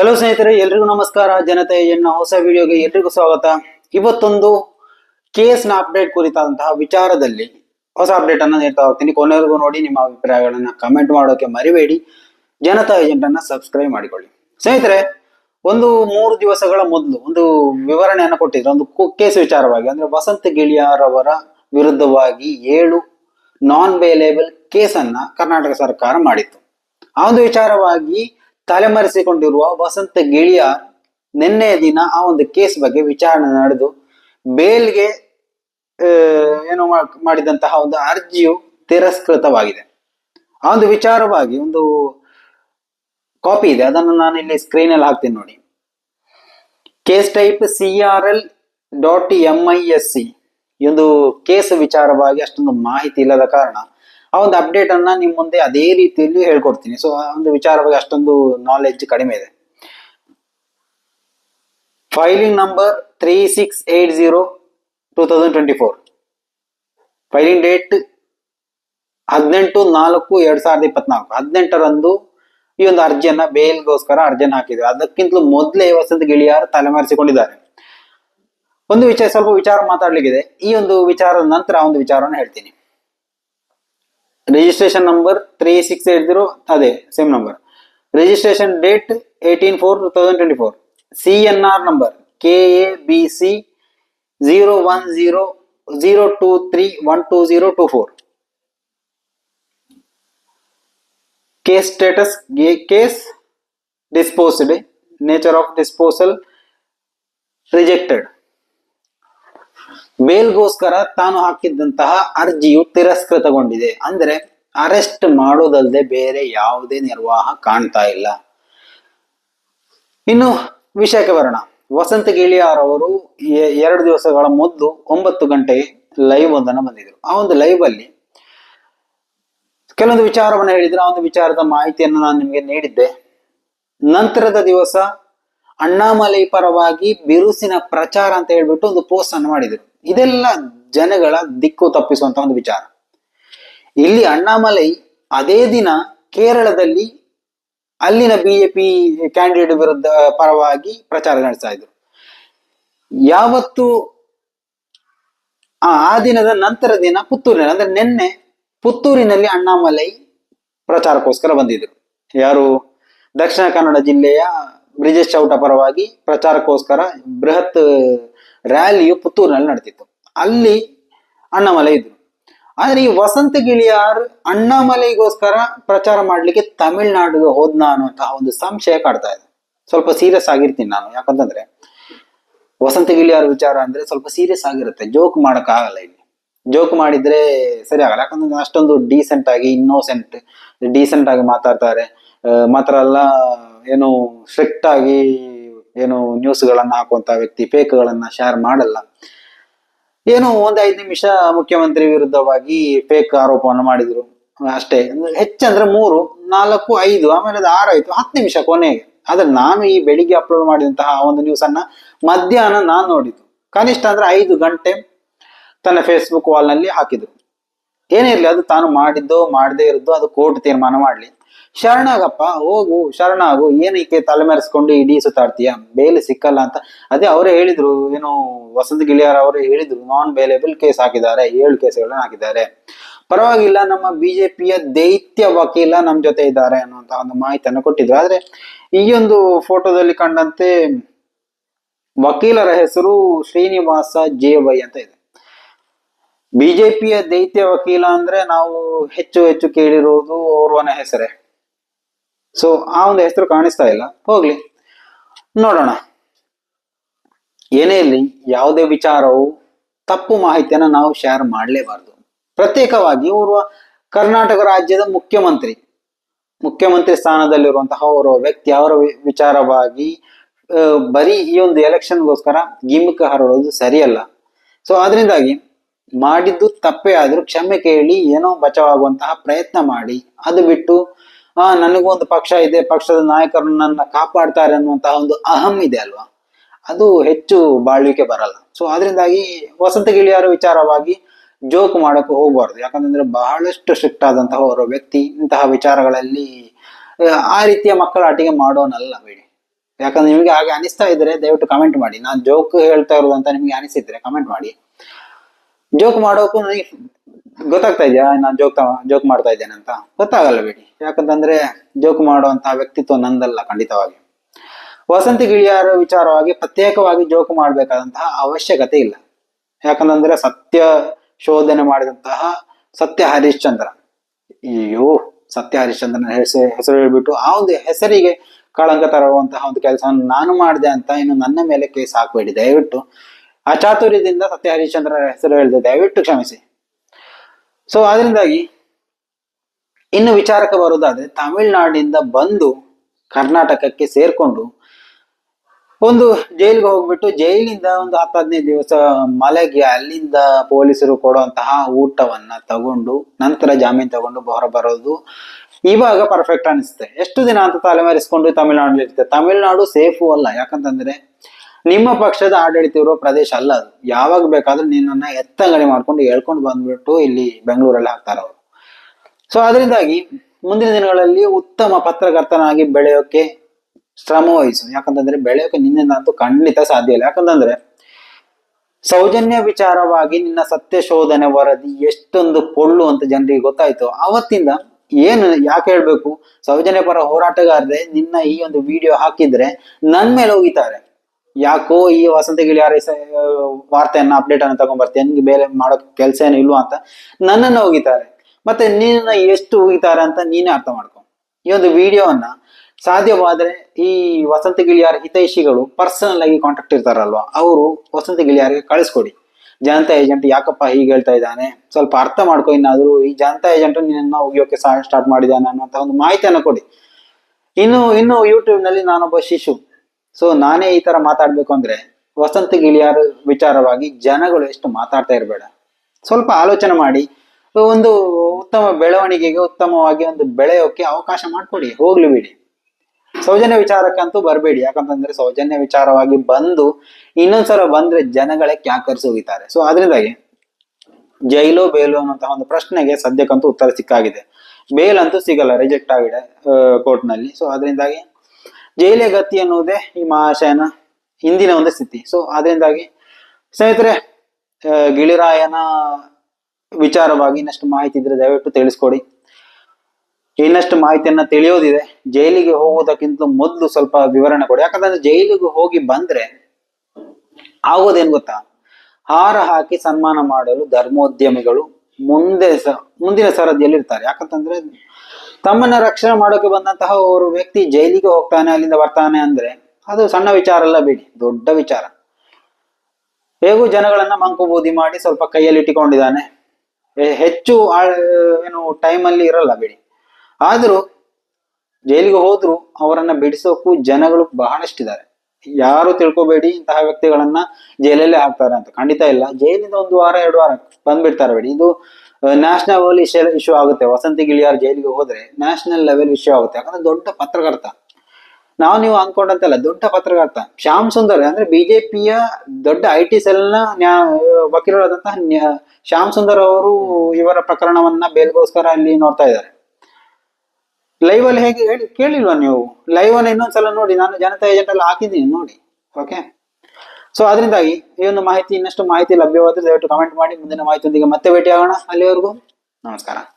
Hello ಸ್ನೇಹಿತರೆ ಎಲ್ರಿಗೂ ನಮಸ್ಕಾರ ಜನತೆ ಎನ್ನ ಹೊಸ ವಿಡಿಯೋಗೆ ಎಲ್ರಿಗೂ ಸ್ವಾಗತ ಇವತ್ತೊಂದು ನ ಅಪ್ಡೇಟ್ ಕುರಿತಾದಂತಹ ವಿಚಾರದಲ್ಲಿ ಹೊಸ ಅಪ್ಡೇಟ್ ಅನ್ನ ನೀಡ್ತಾ ಹೋಗ್ತೀನಿ ಕೊನೆವರೆಗೂ ನೋಡಿ ನಿಮ್ಮ ಅಭಿಪ್ರಾಯಗಳನ್ನ ಕಮೆಂಟ್ ಮಾಡೋಕೆ ಮರಿಬೇಡಿ ಜನತಾ ಏಜೆಂಟ್ ಅನ್ನ ಸಬ್ಸ್ಕ್ರೈಬ್ ಮಾಡಿಕೊಳ್ಳಿ ಸ್ನೇಹಿತರೆ ಒಂದು ಮೂರು ದಿವಸಗಳ ಮೊದಲು ಒಂದು ವಿವರಣೆಯನ್ನು ಕೊಟ್ಟಿದ್ರು ಒಂದು ಕೇಸ್ ವಿಚಾರವಾಗಿ ಅಂದ್ರೆ ವಸಂತ ಗಿಳಿಯಾರವರ ವಿರುದ್ಧವಾಗಿ ಏಳು ನಾನ್ ಬೇಲೇಬಲ್ ಕೇಸನ್ನ ಕರ್ನಾಟಕ ಸರ್ಕಾರ ಮಾಡಿತ್ತು ಆ ಒಂದು ವಿಚಾರವಾಗಿ ತಲೆಮರೆಸಿಕೊಂಡಿರುವ ವಸಂತ ಗಿಳಿಯ ನಿನ್ನೆಯ ದಿನ ಆ ಒಂದು ಕೇಸ್ ಬಗ್ಗೆ ವಿಚಾರಣೆ ನಡೆದು ಬೇಲ್ಗೆ ಏನು ಮಾಡಿದಂತಹ ಒಂದು ಅರ್ಜಿಯು ತಿರಸ್ಕೃತವಾಗಿದೆ ಆ ಒಂದು ವಿಚಾರವಾಗಿ ಒಂದು ಕಾಪಿ ಇದೆ ಅದನ್ನು ನಾನು ಇಲ್ಲಿ ಸ್ಕ್ರೀನ್ ಅಲ್ಲಿ ಹಾಕ್ತೀನಿ ನೋಡಿ case type C R L dot M I S C ಒಂದು ಕೇಸ್ ವಿಚಾರವಾಗಿ ಅಷ್ಟೊಂದು ಮಾಹಿತಿ ಇಲ್ಲದ ಕಾರಣ ಆ ಒಂದು ಅಪ್ಡೇಟ್ ಅನ್ನ ನಿಮ್ಮ ಮುಂದೆ ಅದೇ ರೀತಿಯಲ್ಲಿ ಹೇಳ್ಕೊಡ್ತೀನಿ ಸೊ ಆ ಒಂದು ವಿಚಾರವಾಗಿ ಅಷ್ಟೊಂದು ನಾಲೆಜ್ ಕಡಿಮೆ ಇದೆ filing number three six eight zero two thousand twenty four filing date ಹದಿನೆಂಟು ನಾಲ್ಕು ಎರಡು ಸಾವಿರದ ಇಪ್ಪತ್ನಾಲ್ಕು ಹದಿನೆಂಟರಂದು ಈ ಒಂದು ಅರ್ಜಿಯನ್ನ ಬೇಲ್ಗೋಸ್ಕರ ಅರ್ಜಿಯನ್ನು ಹಾಕಿದ್ರು ಅದಕ್ಕಿಂತಲೂ ಮೊದಲೇ ವಸಂತ ಗೆಳೆಯರು ತಲೆಮರೆಸಿಕೊಂಡಿದ್ದಾರೆ ಒಂದು ವಿಚಾರ ಸ್ವಲ್ಪ ವಿಚಾರ ಮಾತಾಡ್ಲಿಕ್ಕಿದೆ ಈ ಒಂದು ವಿಚಾರದ ನಂತರ ಒಂದು ವಿಚಾರವನ್ನು ಹೇಳ್ತೀನಿ Registration number 3680, ade, same number. Registration date 18/4/2024. CNR number KABC 01002312024. Case status, case disposed, nature of disposal rejected. ಬೇಲ್ಗೋಸ್ಕರ ತಾನು ಹಾಕಿದ್ದಂತಹ ಅರ್ಜಿಯು ತಿರಸ್ಕೃತಗೊಂಡಿದೆ ಅಂದ್ರೆ ಅರೆಸ್ಟ್ ಮಾಡೋದಲ್ಲದೆ ಬೇರೆ ಯಾವುದೇ ನಿರ್ವಾಹ ಕಾಣ್ತಾ ಇಲ್ಲ ಇನ್ನು ವಿಷಯಕ್ಕೆ ಬರೋಣ ವಸಂತ ಗಿಳಿಯಾರ್ ಅವರು ಎರಡು ದಿವಸಗಳ ಮೊದಲು ಒಂಬತ್ತು ಗಂಟೆಗೆ ಲೈವ್ ಒಂದನ್ನು ಬಂದಿದ್ರು ಆ ಒಂದು ಲೈವ್ ಅಲ್ಲಿ ಕೆಲವೊಂದು ವಿಚಾರವನ್ನು ಹೇಳಿದ್ರು ಆ ಒಂದು ವಿಚಾರದ ಮಾಹಿತಿಯನ್ನು ನಾನು ನಿಮಗೆ ನೀಡಿದ್ದೆ ನಂತರದ ದಿವಸ ಅಣ್ಣಾಮಲೈ ಪರವಾಗಿ ಬಿರುಸಿನ ಪ್ರಚಾರ ಅಂತ ಹೇಳ್ಬಿಟ್ಟು ಒಂದು ಪೋಸ್ಟ್ ಅನ್ನು ಮಾಡಿದ್ರು ಇದೆಲ್ಲ ಜನಗಳ ದಿಕ್ಕು ತಪ್ಪಿಸುವಂತ ಒಂದು ವಿಚಾರ ಇಲ್ಲಿ ಅಣ್ಣಾಮಲೈ ಅದೇ ದಿನ ಕೇರಳದಲ್ಲಿ ಅಲ್ಲಿನ ಬಿಜೆಪಿ ಕ್ಯಾಂಡಿಡೇಟ್ ವಿರುದ್ಧ ಪರವಾಗಿ ಪ್ರಚಾರ ನಡೆಸ್ತಾ ಇದ್ರು ಯಾವತ್ತು ಆ ದಿನದ ನಂತರ ದಿನ ಪುತ್ತೂರಿನಲ್ಲಿ ಅಂದ್ರೆ ನಿನ್ನೆ ಪುತ್ತೂರಿನಲ್ಲಿ ಅಣ್ಣಾಮಲೈ ಪ್ರಚಾರಕ್ಕೋಸ್ಕರ ಬಂದಿದ್ರು ಯಾರು ದಕ್ಷಿಣ ಕನ್ನಡ ಜಿಲ್ಲೆಯ ಬ್ರಿಜೇಶ್ ಚೌಟ ಪರವಾಗಿ ಪ್ರಚಾರಕ್ಕೋಸ್ಕರ ಬೃಹತ್ ರ್ಯಾಲಿಯು ಪುತ್ತೂರಿನಲ್ಲಿ ನಡೆದಿತ್ತು ಅಲ್ಲಿ ಅಣ್ಣಾಮಲೈ ಇದ್ರು ಆದ್ರೆ ಈ ವಸಂತ ಗಿಳಿಯಾರ್ ಅಣ್ಣಾಮಲೈಗೋಸ್ಕರ ಪ್ರಚಾರ ಮಾಡ್ಲಿಕ್ಕೆ ತಮಿಳ್ನಾಡಿಗೆ ಹೋದ್ನ ಅನ್ನುವಂತಹ ಒಂದು ಸಂಶಯ ಕಾಡ್ತಾ ಇದೆ ಸ್ವಲ್ಪ ಸೀರಿಯಸ್ ಆಗಿರ್ತೀನಿ ನಾನು ಯಾಕಂತಂದ್ರೆ ವಸಂತ ಗಿಳಿಯಾರ್ ವಿಚಾರ ಅಂದ್ರೆ ಸ್ವಲ್ಪ ಸೀರಿಯಸ್ ಆಗಿರುತ್ತೆ ಜೋಕ್ ಮಾಡಕ್ ಆಗಲ್ಲ ಇಲ್ಲಿ ಜೋಕ್ ಮಾಡಿದ್ರೆ ಸರಿ ಆಗಲ್ಲ ಯಾಕಂದ್ರೆ ಅಷ್ಟೊಂದು ಡೀಸೆಂಟ್ ಆಗಿ ಇನ್ನೋಸೆಂಟ್ ಡೀಸೆಂಟ್ ಆಗಿ ಮಾತಾಡ್ತಾರೆ ಮಾತ್ರ ಅಲ್ಲ ಏನು ಸ್ಟ್ರಿಕ್ಟ್ ಆಗಿ ಏನು ನ್ಯೂಸ್ಗಳನ್ನು ಹಾಕುವಂತ ವ್ಯಕ್ತಿ ಫೇಕ್ಗಳನ್ನ ಶೇರ್ ಮಾಡಲ್ಲ ಏನು ಒಂದ್ ಐದು ನಿಮಿಷ ಮುಖ್ಯಮಂತ್ರಿ ವಿರುದ್ಧವಾಗಿ ಫೇಕ್ ಆರೋಪವನ್ನು ಮಾಡಿದ್ರು ಅಷ್ಟೇ ಹೆಚ್ಚಂದ್ರೆ ಮೂರು ನಾಲ್ಕು ಐದು ಆಮೇಲೆ ಅದು ಆರು ಆಯ್ತು ಹತ್ತು ನಿಮಿಷ ಕೊನೆಗೆ ಆದ್ರೆ ನಾನು ಈ ಬೆಳಿಗ್ಗೆ ಅಪ್ಲೋಡ್ ಮಾಡಿದಂತಹ ಒಂದು ನ್ಯೂಸ್ ಅನ್ನ ಮಧ್ಯಾಹ್ನ ನಾನು ನೋಡಿದ್ದು ಕನಿಷ್ಠ ಅಂದ್ರೆ ಐದು ಗಂಟೆ ತನ್ನ ಫೇಸ್ಬುಕ್ ವಾಲ್ ನಲ್ಲಿ ಹಾಕಿದ್ರು ಏನೇ ಇರಲಿ ಅದು ತಾನು ಮಾಡಿದ್ದೋ ಮಾಡದೇ ಇರೋದು ಅದು ಕೋರ್ಟ್ ತೀರ್ಮಾನ ಮಾಡಲಿ ಶರಣಾಗಪ್ಪ ಹೋಗು ಶರಣಾಗು ಏನಕ್ಕೆ ತಲೆಮರೆಸ್ಕೊಂಡು ಇಡೀ ಸುತ್ತಾಡ್ತೀಯ ಬೇಲಿ ಸಿಕ್ಕಲ್ಲ ಅಂತ ಅದೇ ಅವರೇ ಹೇಳಿದ್ರು ಏನು ವಸಂತ ಗಿಳಿಯರ್ ಅವರೇ ಹೇಳಿದ್ರು ನಾನ್ ಬೇಲೇಬಲ್ ಕೇಸ್ ಹಾಕಿದ್ದಾರೆ ಏಳು ಕೇಸ್ಗಳನ್ನ ಹಾಕಿದ್ದಾರೆ ಪರವಾಗಿಲ್ಲ ನಮ್ಮ ಬಿಜೆಪಿಯ ದೈತ್ಯ ವಕೀಲ ನಮ್ಮ ಜೊತೆ ಇದ್ದಾರೆ ಅನ್ನುವಂತ ಒಂದು ಮಾಹಿತಿಯನ್ನು ಕೊಟ್ಟಿದ್ರು ಆದ್ರೆ ಈ ಒಂದು ಫೋಟೋದಲ್ಲಿ ಕಂಡಂತೆ ವಕೀಲರ ಹೆಸರು ಶ್ರೀನಿವಾಸ ಜೆ ವೈ ಅಂತ ಇದೆ ಬಿಜೆಪಿಯ ದೈತ್ಯ ವಕೀಲ ಅಂದ್ರೆ ನಾವು ಹೆಚ್ಚು ಹೆಚ್ಚು ಕೇಳಿರೋದು ಓರ್ವನ ಹೆಸರೇ ಸೊ ಆ ಒಂದು ಹೆಸರು ಕಾಣಿಸ್ತಾ ಇಲ್ಲ ಹೋಗ್ಲಿ ನೋಡೋಣ ಏನೇ ಇರಲಿ ಯಾವುದೇ ವಿಚಾರವು ತಪ್ಪು ಮಾಹಿತಿಯನ್ನು ನಾವು ಶೇರ್ ಮಾಡಲೇಬಾರದು ಪ್ರತ್ಯೇಕವಾಗಿ ಓರ್ವ ಕರ್ನಾಟಕ ರಾಜ್ಯದ ಮುಖ್ಯಮಂತ್ರಿ ಮುಖ್ಯಮಂತ್ರಿ ಸ್ಥಾನದಲ್ಲಿರುವಂತಹ ಓರ್ವ ವ್ಯಕ್ತಿ ಅವರ ವಿಚಾರವಾಗಿ ಬರೀ ಈ ಒಂದು ಎಲೆಕ್ಷನ್ಗೋಸ್ಕರ ಗಿಮಿಕ್ ಹರಡೋದು ಸರಿಯಲ್ಲ ಸೊ ಅದರಿಂದಾಗಿ ಮಾಡಿದ್ದು ತಪ್ಪೇ ಆದ್ರೂ ಕ್ಷಮೆ ಕೇಳಿ ಏನೋ ಬಚಾವಾಗುವಂತಹ ಪ್ರಯತ್ನ ಮಾಡಿ ಅದು ಬಿಟ್ಟು ಆ ಒಂದು ಪಕ್ಷ ಇದೆ ಪಕ್ಷದ ನಾಯಕರು ನನ್ನ ಕಾಪಾಡ್ತಾರೆ ಅನ್ನುವಂತಹ ಒಂದು ಅಹಂ ಇದೆ ಅಲ್ವಾ ಅದು ಹೆಚ್ಚು ಬಾಳ್ವಿಕೆ ಬರಲ್ಲ ಸೊ ಅದರಿಂದಾಗಿ ವಸಂತ ಗಿಳಿಯರ ವಿಚಾರವಾಗಿ ಜೋಕ್ ಮಾಡೋಕೆ ಹೋಗಬಾರ್ದು ಯಾಕಂದ್ರೆ ಬಹಳಷ್ಟು ಸ್ಟ್ರಿಕ್ಟ್ ಆದಂತಹ ಅವರ ವ್ಯಕ್ತಿ ಇಂತಹ ವಿಚಾರಗಳಲ್ಲಿ ಆ ರೀತಿಯ ಮಕ್ಕಳ ಆಟಿಗೆ ಮಾಡೋನಲ್ಲ ಬಿಡಿ ಯಾಕಂದ್ರೆ ನಿಮಗೆ ಹಾಗೆ ಅನಿಸ್ತಾ ಇದ್ರೆ ದಯವಿಟ್ಟು ಕಮೆಂಟ್ ಮಾಡಿ ನಾನು ಜೋಕ್ ಹೇಳ್ತಾ ಇರೋದಂತ ನಿಮಗೆ ಅನಿಸಿದ್ರೆ ಕಮೆಂಟ್ ಮಾಡಿ ಜೋಕ್ ಮಾಡೋಕು ನನಗೆ ಗೊತ್ತಾಗ್ತಾ ಇದೆಯಾ ನಾನು ಜೋಕ್ ಜೋಕ್ ಮಾಡ್ತಾ ಇದ್ದೇನೆ ಅಂತ ಗೊತ್ತಾಗಲ್ಲ ಬಿಡಿ ಯಾಕಂತಂದ್ರೆ ಜೋಕ್ ಮಾಡುವಂತಹ ವ್ಯಕ್ತಿತ್ವ ನಂದಲ್ಲ ಖಂಡಿತವಾಗಿ ವಸಂತಿ ಗಿಳಿಯಾರ ವಿಚಾರವಾಗಿ ಪ್ರತ್ಯೇಕವಾಗಿ ಜೋಕ್ ಮಾಡ್ಬೇಕಾದಂತಹ ಅವಶ್ಯಕತೆ ಇಲ್ಲ ಯಾಕಂತಂದ್ರೆ ಸತ್ಯ ಶೋಧನೆ ಮಾಡಿದಂತಹ ಸತ್ಯ ಹರಿಶ್ಚಂದ್ರ ಅಯ್ಯೋ ಸತ್ಯ ಹರಿಶ್ಚಂದ್ರನ ಹೆಸ ಹೆಸರು ಹೇಳ್ಬಿಟ್ಟು ಆ ಒಂದು ಹೆಸರಿಗೆ ಕಳಂಕ ತರುವಂತಹ ಒಂದು ಕೆಲಸ ನಾನು ಮಾಡಿದೆ ಅಂತ ಇನ್ನು ನನ್ನ ಮೇಲೆ ಕೇಸ್ ಹಾಕಬೇಡಿ ದಯವಿಟ್ಟು ಅಚಾತುರ್ಯದಿಂದ ಸತ್ಯ ಹರಿಶ್ಚಂದ್ರರ ಹೆಸರು ಹೇಳಿದೆ ದಯವಿಟ್ಟು ಕ್ಷಮಿಸಿ ಸೊ ಅದರಿಂದಾಗಿ ಇನ್ನು ವಿಚಾರಕ್ಕೆ ಬರೋದಾದ್ರೆ ತಮಿಳ್ನಾಡಿನಿಂದ ಬಂದು ಕರ್ನಾಟಕಕ್ಕೆ ಸೇರ್ಕೊಂಡು ಒಂದು ಜೈಲಿಗೆ ಹೋಗ್ಬಿಟ್ಟು ಜೈಲಿಂದ ಒಂದು ಹತ್ತು ಹದಿನೈದು ದಿವಸ ಮಲೆಗೆ ಅಲ್ಲಿಂದ ಪೊಲೀಸರು ಕೊಡುವಂತಹ ಊಟವನ್ನ ತಗೊಂಡು ನಂತರ ಜಾಮೀನು ತಗೊಂಡು ಹೊರ ಬರೋದು ಇವಾಗ ಪರ್ಫೆಕ್ಟ್ ಅನಿಸುತ್ತೆ ಎಷ್ಟು ದಿನ ಅಂತ ತಲೆಮರೆಸ್ಕೊಂಡು ತಮಿಳ್ನಾಡಲ್ಲಿ ಇರ್ತದೆ ತಮಿಳ್ನಾಡು ಸೇಫು ಅಲ್ಲ ಯಾಕಂತಂದ್ರೆ ನಿಮ್ಮ ಪಕ್ಷದ ಆಡಳಿತ ಇರುವ ಪ್ರದೇಶ ಅಲ್ಲ ಅದು ಯಾವಾಗ ಬೇಕಾದ್ರೂ ನಿನ್ನನ್ನ ಎತ್ತಂಗಡಿ ಮಾಡ್ಕೊಂಡು ಹೇಳ್ಕೊಂಡು ಬಂದ್ಬಿಟ್ಟು ಇಲ್ಲಿ ಬೆಂಗಳೂರಲ್ಲಿ ಹಾಕ್ತಾರೆ ಅವರು ಸೊ ಅದರಿಂದಾಗಿ ಮುಂದಿನ ದಿನಗಳಲ್ಲಿ ಉತ್ತಮ ಪತ್ರಕರ್ತನಾಗಿ ಬೆಳೆಯೋಕೆ ಶ್ರಮ ವಹಿಸು ಯಾಕಂತಂದ್ರೆ ಬೆಳೆಯೋಕೆ ನಿನ್ನಿಂದ ಅಂತೂ ಖಂಡಿತ ಸಾಧ್ಯ ಇಲ್ಲ ಯಾಕಂತಂದ್ರೆ ಸೌಜನ್ಯ ವಿಚಾರವಾಗಿ ನಿನ್ನ ಸತ್ಯ ಶೋಧನೆ ವರದಿ ಎಷ್ಟೊಂದು ಪೊಳ್ಳು ಅಂತ ಜನರಿಗೆ ಗೊತ್ತಾಯ್ತು ಅವತ್ತಿಂದ ಏನು ಯಾಕೆ ಹೇಳ್ಬೇಕು ಸೌಜನ್ಯ ಪರ ಹೋರಾಟಗಾರರೇ ನಿನ್ನ ಈ ಒಂದು ವಿಡಿಯೋ ಹಾಕಿದ್ರೆ ನನ್ ಮೇಲೆ ಹೋಗಿತಾರೆ ಯಾಕೋ ಈ ವಸಂತ ಯಾರ ವಾರ್ತೆಯನ್ನ ಅಪ್ಡೇಟ್ ಅನ್ನು ತಗೊಂಡ್ಬರ್ತೀಯ ನಿಮ್ಗೆ ಬೇರೆ ಮಾಡೋ ಕೆಲಸ ಏನು ಇಲ್ವಾ ಅಂತ ನನ್ನನ್ನ ಹೋಗಿತಾರೆ ಮತ್ತೆ ನಿನ್ನ ಎಷ್ಟು ಹೋಗಿತಾರೆ ಅಂತ ನೀನೇ ಅರ್ಥ ಮಾಡ್ಕೊ ಈ ಒಂದು ವಿಡಿಯೋವನ್ನ ಸಾಧ್ಯವಾದ್ರೆ ಈ ವಸಂತ ಗಿಳಿಯಾರ ಹಿತೈಷಿಗಳು ಪರ್ಸನಲ್ ಆಗಿ ಕಾಂಟ್ಯಾಕ್ಟ್ ಇರ್ತಾರಲ್ವಾ ಅವರು ವಸಂತ ಗಿಳಿಯಾರಿಗೆ ಕಳಿಸ್ಕೊಡಿ ಜನತಾ ಏಜೆಂಟ್ ಯಾಕಪ್ಪ ಹೀಗೆ ಹೇಳ್ತಾ ಇದ್ದಾನೆ ಸ್ವಲ್ಪ ಅರ್ಥ ಮಾಡ್ಕೊ ಇನ್ನಾದ್ರೂ ಈ ಜನತಾ ಏಜೆಂಟ್ ನಿನ್ನ ಹೋಗಿಯೋಕೆ ಸ್ಟಾರ್ಟ್ ಮಾಡಿದಾನೆ ಅನ್ನೋ ಒಂದು ಮಾಹಿತಿಯನ್ನು ಕೊಡಿ ಇನ್ನು ಇನ್ನು ಯೂಟ್ಯೂಬ್ ನಲ್ಲಿ ನಾನೊಬ್ಬ ಶಿಶು ಸೊ ನಾನೇ ಈ ತರ ಮಾತಾಡ್ಬೇಕು ಅಂದ್ರೆ ವಸಂತ ಗಿಳಿಯಾರ ವಿಚಾರವಾಗಿ ಜನಗಳು ಎಷ್ಟು ಮಾತಾಡ್ತಾ ಇರಬೇಡ ಸ್ವಲ್ಪ ಆಲೋಚನೆ ಮಾಡಿ ಒಂದು ಉತ್ತಮ ಬೆಳವಣಿಗೆಗೆ ಉತ್ತಮವಾಗಿ ಒಂದು ಬೆಳೆಯೋಕೆ ಅವಕಾಶ ಮಾಡಿಕೊಡಿ ಹೋಗ್ಲಿ ಬಿಡಿ ಸೌಜನ್ಯ ವಿಚಾರಕ್ಕಂತೂ ಬರಬೇಡಿ ಯಾಕಂತಂದ್ರೆ ಸೌಜನ್ಯ ವಿಚಾರವಾಗಿ ಬಂದು ಇನ್ನೊಂದ್ಸಲ ಬಂದ್ರೆ ಜನಗಳೇ ಕ್ಯಾಕರಿಸಿ ಹೋಗಿತಾರೆ ಸೊ ಅದರಿಂದಾಗಿ ಜೈಲೋ ಬೇಲು ಅನ್ನೋಂತಹ ಒಂದು ಪ್ರಶ್ನೆಗೆ ಸದ್ಯಕ್ಕಂತೂ ಉತ್ತರ ಸಿಕ್ಕಾಗಿದೆ ಬೇಲ್ ಅಂತೂ ಸಿಗಲ್ಲ ರಿಜೆಕ್ಟ್ ಆಗಿದೆ ಕೋರ್ಟ್ನಲ್ಲಿ ಸೊ ಅದರಿಂದಾಗಿ ಜೈಲೆ ಗತಿ ಅನ್ನೋದೇ ಈ ಮಹಾಶಯನ ಹಿಂದಿನ ಒಂದು ಸ್ಥಿತಿ ಸೊ ಅದರಿಂದಾಗಿ ಸ್ನೇಹಿತರೆ ಗಿಳಿರಾಯನ ವಿಚಾರವಾಗಿ ಇನ್ನಷ್ಟು ಮಾಹಿತಿ ಇದ್ರೆ ದಯವಿಟ್ಟು ತಿಳಿಸ್ಕೊಡಿ ಇನ್ನಷ್ಟು ಮಾಹಿತಿಯನ್ನ ತಿಳಿಯೋದಿದೆ ಜೈಲಿಗೆ ಹೋಗುವುದಕ್ಕಿಂತ ಮೊದಲು ಸ್ವಲ್ಪ ವಿವರಣೆ ಕೊಡಿ ಯಾಕಂತಂದ್ರೆ ಜೈಲಿಗೆ ಹೋಗಿ ಬಂದ್ರೆ ಆಗೋದೇನ್ ಗೊತ್ತಾ ಹಾರ ಹಾಕಿ ಸನ್ಮಾನ ಮಾಡಲು ಧರ್ಮೋದ್ಯಮಿಗಳು ಮುಂದೆ ಮುಂದಿನ ಸರದಿಯಲ್ಲಿ ಇರ್ತಾರೆ ಯಾಕಂತಂದ್ರೆ ತಮ್ಮನ್ನ ರಕ್ಷಣೆ ಮಾಡೋಕೆ ಬಂದಂತಹ ಅವರು ವ್ಯಕ್ತಿ ಜೈಲಿಗೆ ಹೋಗ್ತಾನೆ ಅಲ್ಲಿಂದ ಬರ್ತಾನೆ ಅಂದ್ರೆ ಅದು ಸಣ್ಣ ವಿಚಾರ ಅಲ್ಲ ಬಿಡಿ ದೊಡ್ಡ ವಿಚಾರ ಹೇಗೂ ಜನಗಳನ್ನ ಮಂಕು ಬೂದಿ ಮಾಡಿ ಸ್ವಲ್ಪ ಕೈಯಲ್ಲಿ ಇಟ್ಟುಕೊಂಡಿದ್ದಾನೆ ಹೆಚ್ಚು ಏನು ಟೈಮಲ್ಲಿ ಇರಲ್ಲ ಬಿಡಿ ಆದರೂ ಜೈಲಿಗೆ ಹೋದ್ರು ಅವರನ್ನ ಬಿಡಿಸೋಕು ಜನಗಳು ಬಹಳಷ್ಟಿದ್ದಾರೆ ಯಾರು ತಿಳ್ಕೊಬೇಡಿ ಇಂತಹ ವ್ಯಕ್ತಿಗಳನ್ನ ಜೈಲಲ್ಲೇ ಹಾಕ್ತಾರೆ ಅಂತ ಖಂಡಿತ ಇಲ್ಲ ಜೈಲಿಂದ ಒಂದು ವಾರ ಎರಡು ವಾರ ಬಂದ್ಬಿಡ್ತಾರೆ ಬಿಡಿ ಇದು ನ್ಯಾಷನಲ್ ಲೆವೆಲ್ ಇಶ್ಯೂ ಇಶ್ಯೂ ಆಗುತ್ತೆ ವಸಂತಿ ಗಿಳಿಯಾರ್ ಜೈಲಿಗೆ ಹೋದ್ರೆ ನ್ಯಾಷನಲ್ ಲೆವೆಲ್ ಇಶ್ಯೂ ಆಗುತ್ತೆ ಯಾಕಂದ್ರೆ ದೊಡ್ಡ ಪತ್ರಕರ್ತ ನಾವು ನೀವು ಅನ್ಕೊಂಡಂತಲ್ಲ ದೊಡ್ಡ ಪತ್ರಕರ್ತ ಶ್ಯಾಮ್ ಸುಂದರ್ ಅಂದ್ರೆ ಬಿಜೆಪಿಯ ದೊಡ್ಡ ಐ ಟಿ ಸೆಲ್ನ ನ್ಯಾ ವಕೀಲರಾದಂತಹ ಶ್ಯಾಮ್ ಸುಂದರ್ ಅವರು ಇವರ ಪ್ರಕರಣವನ್ನ ಬೇಲ್ಗೋಸ್ಕರ ಅಲ್ಲಿ ನೋಡ್ತಾ ಇದ್ದಾರೆ ಲೈವ್ ಅಲ್ಲಿ ಹೇಗೆ ಹೇಳಿ ಕೇಳಿಲ್ವಾ ನೀವು ಲೈವ್ ಅಲ್ಲಿ ಇನ್ನೊಂದ್ಸಲ ನೋಡಿ ನಾನು ಜನತಾ ಏಜೆಂಟ್ ಅಲ್ಲಿ ಹಾಕಿದ್ದೀನಿ ನೋಡಿ ಓಕೆ ಸೊ ಅದರಿಂದಾಗಿ ಈ ಒಂದು ಮಾಹಿತಿ ಇನ್ನಷ್ಟು ಮಾಹಿತಿ ಲಭ್ಯವಾದರೆ ದಯವಿಟ್ಟು ಕಮೆಂಟ್ ಮಾಡಿ ಮುಂದಿನ ಮಾಹಿತಿಯೊಂದಿಗೆ ಮತ್ತೆ ಆಗೋಣ ಅಲ್ಲಿವರೆಗೂ ನಮಸ್ಕಾರ